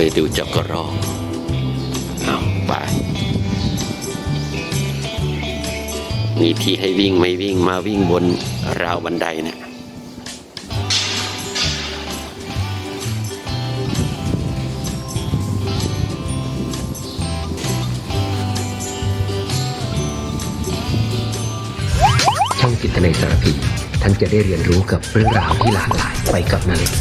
ว้ดูจ้ากระรอกเอาไป มีที่ให้วิ่งไม่วิ่งมาวิ่งบนราวบันไดเนี่ยช่องจิตนาสารพีท่านจะได้เรียนรู้กับเรื่องราวที่หลากหลายไปกับนาเล็ก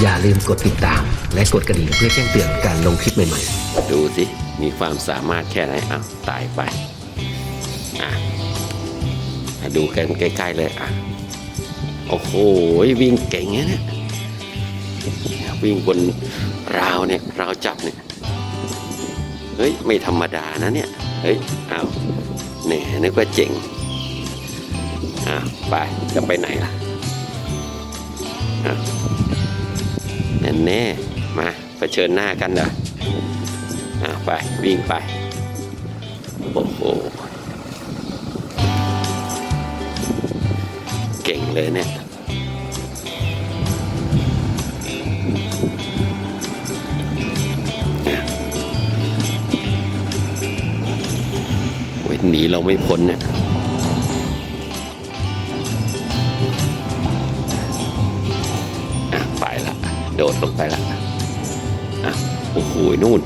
อย่าลืมกดติดตาม และกดกระดิ่งเพื่อแจ้งเตือนการลงคลิปใหม่ๆ ดูสิ มีความสามารถแค่ไหนอ้าวตายไป อะมาดูกันใกล้ๆเลยอะ โอ้โห วิ่งเก่งนะเนี่ย วิ่งบนราวเนี่ย ราวจับเนี่ย เฮ้ย ไม่ธรรมดานะเนี่ย เฮ้ย อ้าวเนี่ยนึกว่าเจ๋งอ้าไป จะไปไหนล่ะ น่แน่มาเผชิญหน้ากันเหรออะไป วิ่งไป โอ้โห เก่งเลยเนี่ยหนีเราไม่พ้นเนี่ย โดดลงไปละอะโอ้โหนู่น